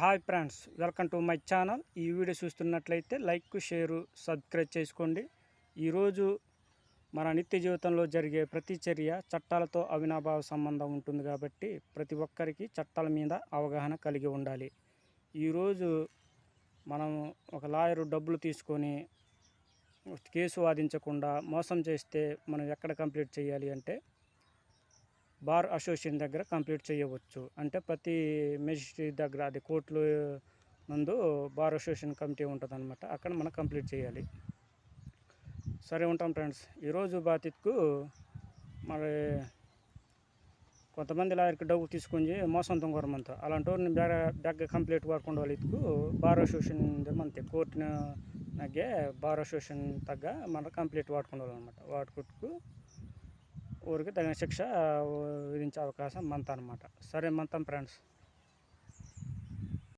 Hi friends welcome to my channel. ఈ video చూస్తున్నట్లయితే like share subscribe చేసుకోండి. ఈరోజు మన నిత్య జీవితంలో జరిగే ప్రతి చర్య చట్టాలతో అవినాభావ సంబంధం ఉంటుంది కాబట్టి ప్రతి ఒక్కరికి చట్టాల మీద అవగాహన కలిగి ఉండాలి. ఈరోజు మనం ఒక లాయరు డబ్బులు తీసుకొని కేసు వాదించకుండా మోసం చేస్తే మనం ఎక్కడ కంప్లీట్ చేయాలి అంటే బార్ అసోసియేషన్ దగ్గర కంప్లీట్ చేయవచ్చు. అంటే ప్రతి మెజిస్ట్రేట్ దగ్గర అది కోర్టులో నందు బార్ అసోసియేషన్ కమిటీ ఉంటుంది అనమాట అక్కడ మనం కంప్లీట్ చేయాలి. సరే ఉంటాం ఫ్రెండ్స్. ఈరోజు బాధితుకు మరి కొంతమంది లాయర్కి డబ్బు తీసుకొని మోసం దొంగరమంతా అలాంటి వారిని బ్యాగ్ బ్యాగ్ కంప్లీట్ వర్కుండా వాళ్ళకు బార్ అసోసియేషన్ అంతే. కోర్టును నగ్గే బార్ అసోసియేషన్ తగ్గ మన కంప్లీట్ వాడుకునే అనమాట వాడుకుంటూ ఊరికి తగిన శిక్ష విధించే అవకాశం మంత అనమాట సరే మంతం ఫ్రెండ్స్.